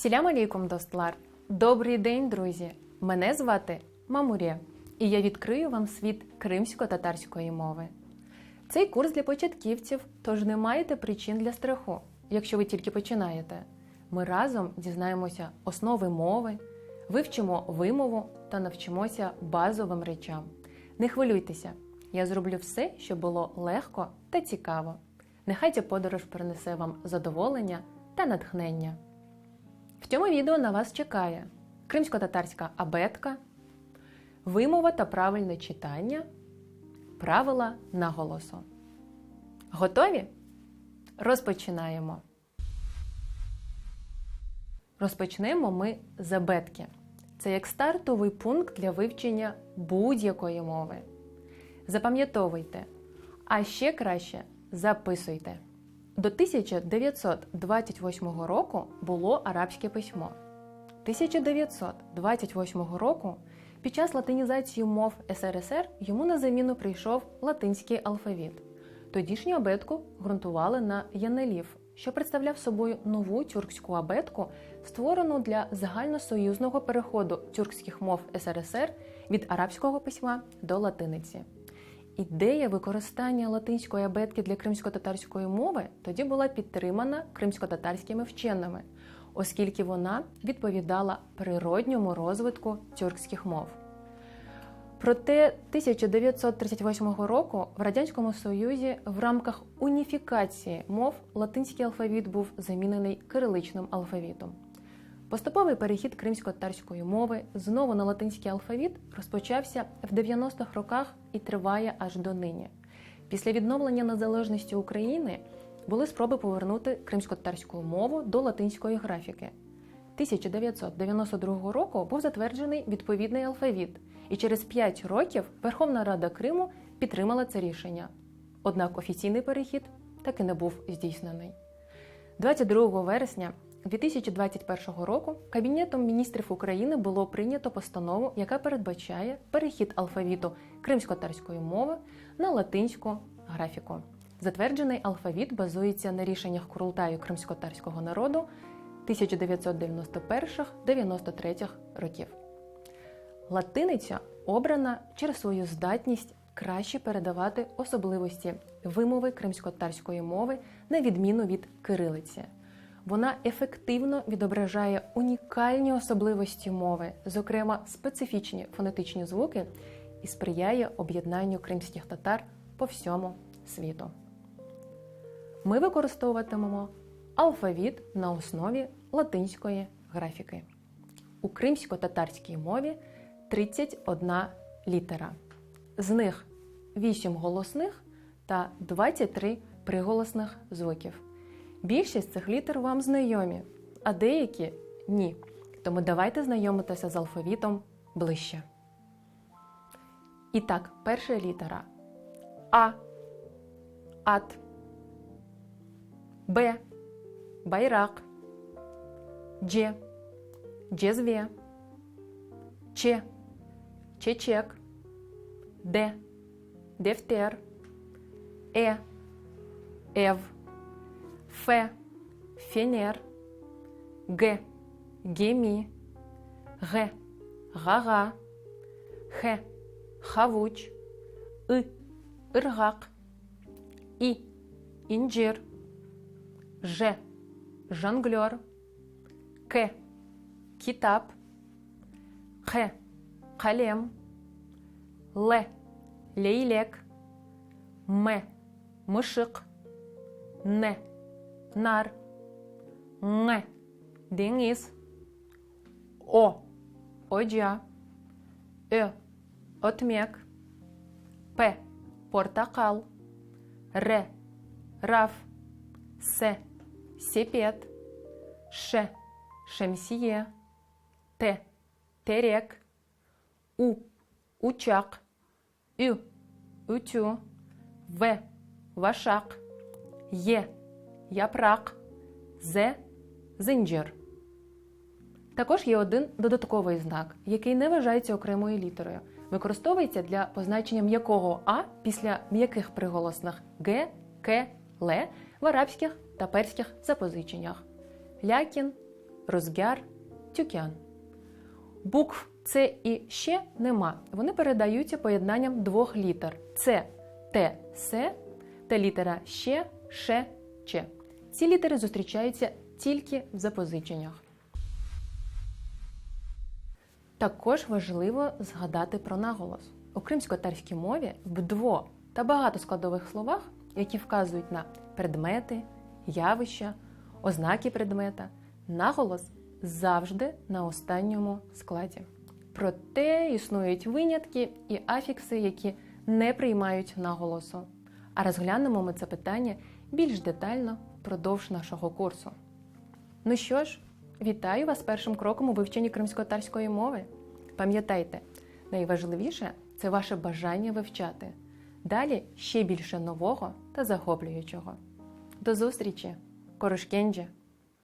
Сілям алейкум, достлар! Добрий день, друзі! Мене звати Мамурє, і я відкрию вам світ кримсько-татарської мови. Цей курс для початківців, тож не маєте причин для страху, якщо ви тільки починаєте. Ми разом дізнаємося основи мови, вивчимо вимову та навчимося базовим речам. Не хвилюйтеся, я зроблю все, щоб було легко та цікаво. Нехай ця подорож принесе вам задоволення та натхнення. Цьому відео на вас чекає кримсько-татарська абетка, вимова та правильне читання, правила наголосу. Готові? Розпочинаємо. Розпочнемо ми з абетки. Це як стартовий пункт для вивчення будь-якої мови. Запам'ятовуйте, а ще краще записуйте. До 1928 року було арабське письмо. 1928 року під час латинізації мов СРСР йому на заміну прийшов латинський алфавіт. Тодішню абетку ґрунтували на янелів, що представляв собою нову тюркську абетку, створену для загальносоюзного переходу тюркських мов СРСР від арабського письма до латиниці. Ідея використання латинської абетки для кримсько-татарської мови тоді була підтримана кримсько-татарськими вченими, оскільки вона відповідала природньому розвитку тюркських мов. Проте 1938 року в Радянському Союзі в рамках уніфікації мов латинський алфавіт був замінений кириличним алфавітом. Поступовий перехід кримсько-татарської мови знову на латинський алфавіт розпочався в 90-х роках і триває аж до нині. Після відновлення незалежності України були спроби повернути кримсько-татарську мову до латинської графіки. 1992 року був затверджений відповідний алфавіт, і через 5 років Верховна Рада Криму підтримала це рішення. Однак офіційний перехід таки не був здійснений. 22 вересня 2021 року Кабінетом міністрів України було прийнято постанову, яка передбачає перехід алфавіту кримсько-татарської мови на латинську графіку. Затверджений алфавіт базується на рішеннях Курултаю кримсько-татарського народу 1991-93 років. Латиниця обрана через свою здатність краще передавати особливості вимови кримсько-татарської мови на відміну від кирилиці. Вона ефективно відображає унікальні особливості мови, зокрема специфічні фонетичні звуки, і сприяє об'єднанню кримських татар по всьому світу. Ми використовуватимемо алфавіт на основі латинської графіки. У кримсько-татарській мові 31 літера. З них 8 голосних та 23 приголосних звуків. Більшість цих літер вам знайомі, а деякі ні. Тому давайте знайомитися з алфавітом ближче. І так, перша літера А. Ат. Б. Байрак. Дже. Джезве. Че. Чечек. Д. Дефтер. Е. Ев. Фе, фенер, г, гемі, г, гага, х, хавуч, и, ыргак, і, інжир, ж, жонглер, к, китап, х, калем, л, лейлек, м, мышык, нар, ң, деңіз, о, оджа, ö, отмек, п, портақал, р, раф, с, сепет, ш, шемсие, т, терек, у, учак, ю, утю, в, вашак, є, япрак, зе, зинджер. Також є один додатковий знак, який не вважається окремою літерою. Використовується для позначення м'якого А після м'яких приголосних Г, К, Л в арабських та перських запозиченнях. Лякін, розгяр, тюкян. Букв С і ще нема. Вони передаються поєднанням двох літер: С, Т, С та літера ще, ше, че. Ці літери зустрічаються тільки в запозиченнях. Також важливо згадати про наголос. У кримсько-татарській мові в та багатоскладових словах, які вказують на предмети, явища, ознаки предмета, наголос завжди на останньому складі. Проте існують винятки і афікси, які не приймають наголосу. А розглянемо ми це питання більш детально впродовж нашого курсу. Ну що ж, вітаю вас першим кроком у вивченні кримсько-татарської мови. Пам'ятайте, найважливіше це ваше бажання вивчати. Далі ще більше нового та захоплюючого. До зустрічі! Корошкенджі!